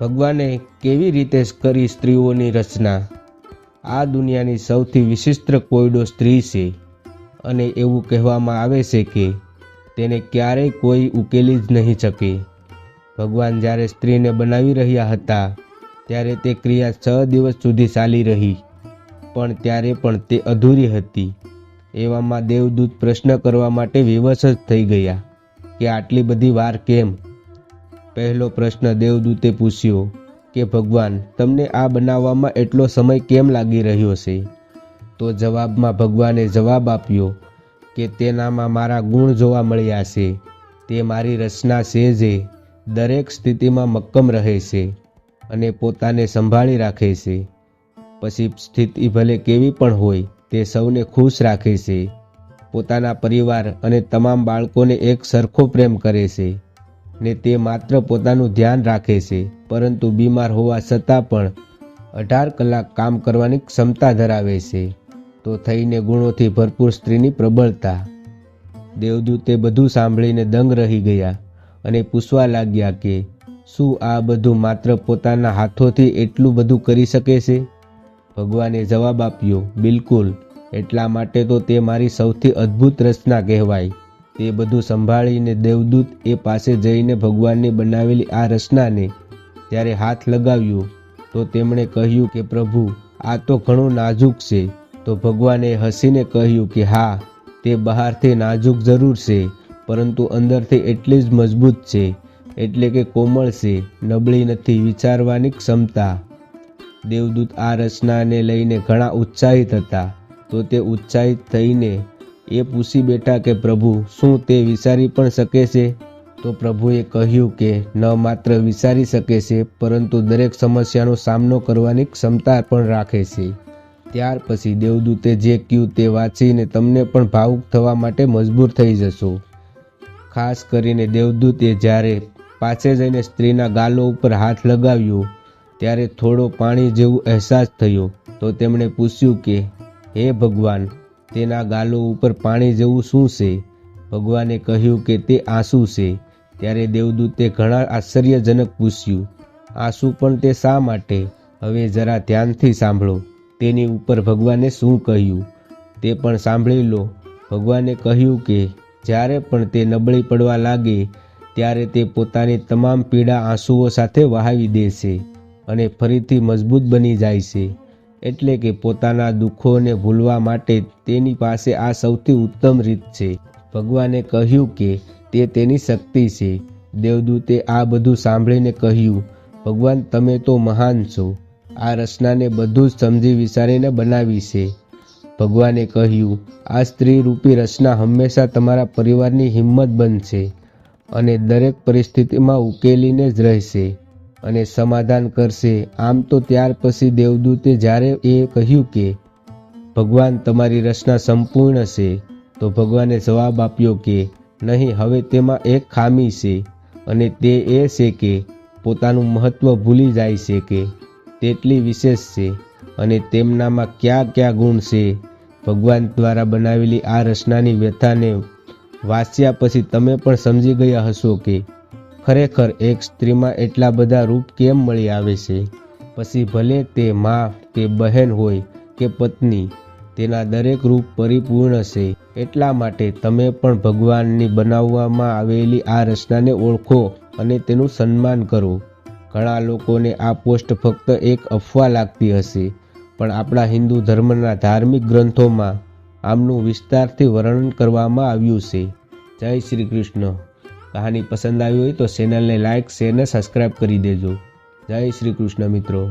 ભગવાને કેવી રીતે કરી સ્ત્રીઓની રચના? આ દુનિયાની સૌથી વિશિષ્ટ કોયડો સ્ત્રી છે અને એવું કહેવામાં આવે છે કે તેને ક્યારેય કોઈ ઉકેલી જ નહીં શકે. ભગવાન જ્યારે સ્ત્રીને બનાવી રહ્યા હતા, ત્યારે તે ક્રિયા છ દિવસ સુધી ચાલી રહી, પણ ત્યારે પણ તે અધૂરી હતી. એવામાં દેવદૂત પ્રશ્ન કરવા માટે વિવશ જ થઈ ગયા કે આટલી બધી વાર કેમ? પહેલો પ્રશ્ન દેવદૂતે પૂછ્યો કે, ભગવાન, તમને આ બનાવવામાં એટલો સમય કેમ લાગી રહ્યો છે? તો જવાબમાં ભગવાને જવાબ આપ્યો કે, તેનામાં મારા ગુણ જોવા મળ્યા છે. તે મારી રચના છે જે દરેક સ્થિતિમાં મક્કમ રહે છે અને પોતાને સંભાળી રાખે છે. પછી સ્થિતિ ભલે કેવી પણ હોય, તે સૌને ખુશ રાખે છે. પોતાના પરિવાર અને તમામ બાળકોને એક સરખો પ્રેમ કરે છે. ને તે માત્ર પોતાનું ધ્યાન રાખે છે, પરંતુ બીમાર હોવા છતાં પણ અઢાર કલાક કામ કરવાની ક્ષમતા ધરાવે છે. તો થઈને ગુણોથી ભરપૂર સ્ત્રીની પ્રબળતા. દેવદૂતે બધું સાંભળીને દંગ રહી ગયા અને પૂછવા લાગ્યા કે, શું આ બધું માત્ર પોતાના હાથોથી એટલું બધું કરી શકે છે? ભગવાને જવાબ આપ્યો, બિલકુલ. એટલા માટે તો તે મારી સૌથી અદ્ભુત રચના કહેવાય. તે બધું સંભાળીને દેવદૂત એ પાસે જઈને ભગવાનની બનાવેલી આ રચનાને ત્યારે હાથ લગાવ્યો, તો તેમણે કહ્યું કે, પ્રભુ, આ તો ઘણું નાજુક છે. તો ભગવાને હસીને કહ્યું કે, હા, તે બહારથી નાજુક જરૂર છે, પરંતુ અંદરથી એટલી જ મજબૂત છે, એટલે કે કોમળ છે, નબળી નથી, વિચારવાની ક્ષમતા. દેવદૂત આ રચનાને લઈને ઘણા ઉત્સાહિત હતા. તો તે ઉત્સાહિત થઈને એ પૂછી બેઠા કે, પ્રભુ, શું તે વિચારી પણ શકે છે? તો પ્રભુએ કહ્યું કે, ન માત્ર વિચારી શકે છે, પરંતુ દરેક સમસ્યાનો સામનો કરવાની ક્ષમતા પણ રાખે છે. ત્યાર પછી દેવદૂતે જે કહ્યું તે વાંચીને તમને પણ ભાવુક થવા માટે મજબૂર થઈ જશો. ખાસ કરીને દેવદૂતે જ્યારે પાછે જઈને સ્ત્રીના ગાલો ઉપર હાથ લગાવ્યો, ત્યારે થોડો પાણી જેવું અહેસાસ થયો. તો તેમણે પૂછ્યું કે, હે ભગવાન તેના ગાલો ઉપર પાણી જેવું શું છે? ભગવાને કહ્યું કે તે આંસુ છે. ત્યારે દેવદૂતે ઘણા આશ્ચર્યજનક પૂછ્યું, આંસુ પણ તે શા માટે? હવે જરા ધ્યાનથી સાંભળો. તેની ઉપર ભગવાને શું કહ્યું? તે પણ સાંભળી લો. ભગવાને કહ્યું કે, જ્યારે પણ તે નબળી પડવા લાગે, ત્યારે તે પોતાની તમામ પીડા આંસુઓ સાથે વહાવી દે છે અને ફરીથી મજબૂત બની જાય છે. એટલે કે પોતાના દુઃખોને ભૂલવા માટે તેની પાસે આ સૌથી ઉત્તમ રીત છે. ભગવાને કહ્યું કે તે તેની શક્તિ છે. દેવદૂતે આ બધું સાંભળીને કહ્યું, ભગવાન, તમે તો મહાન છો. આ રચનાને બધું જ સમજી વિચારીને બનાવી છે. ભગવાને કહ્યું, આ સ્ત્રી રૂપી રચના હંમેશા તમારા પરિવારની હિંમત બનશે અને દરેક પરિસ્થિતિમાં ઉકેલીને જ રહેશે. અને સમાધાન કરશે. આમ તો ત્યાર પછી દેવદૂતે જ્યારે એ કહ્યું કે, ભગવાન, તમારી રચના સંપૂર્ણ છે. તો ભગવાને જવાબ આપ્યો કે, નહીં, હવે તેમાં એક ખામી છે અને તે એ છે કે, પોતાનું મહત્ત્વ ભૂલી જાય છે કે, તેટલી વિશેષ છે અને તેમનામાં કયા કયા ગુણ છે. ભગવાન દ્વારા બનાવેલી આ રચનાની વ્યથાને વાંચ્યા પછી તમે પણ સમજી ગયા હશો કે ખરેખર એક સ્ત્રીમાં એટલા બધા રૂપ કેમ મળી આવે છે? પછી ભલે તે મા કે બહેન હોય કે પત્ની, તેના દરેક રૂપ પરિપૂર્ણ છે. એટલા માટે તમે પણ ભગવાનની બનાવવામાં આવેલી આ રચનાને ઓળખો અને તેનું સન્માન કરો. ઘણા લોકોને આ પોસ્ટ ફક્ત એક અફવા લાગતી હશે, પણ આપણા હિન્દુ ધર્મના ધાર્મિક ગ્રંથોમાં આમનું વિસ્તારથી વર્ણન કરવામાં આવ્યું છે. જય શ્રી કૃષ્ણ. કહાની પસંદ આવી હોય તો ચેનલને લાઇક શેર ને સબસ્ક્રાઈબ કરી દેજો. જય શ્રી કૃષ્ણ મિત્રો.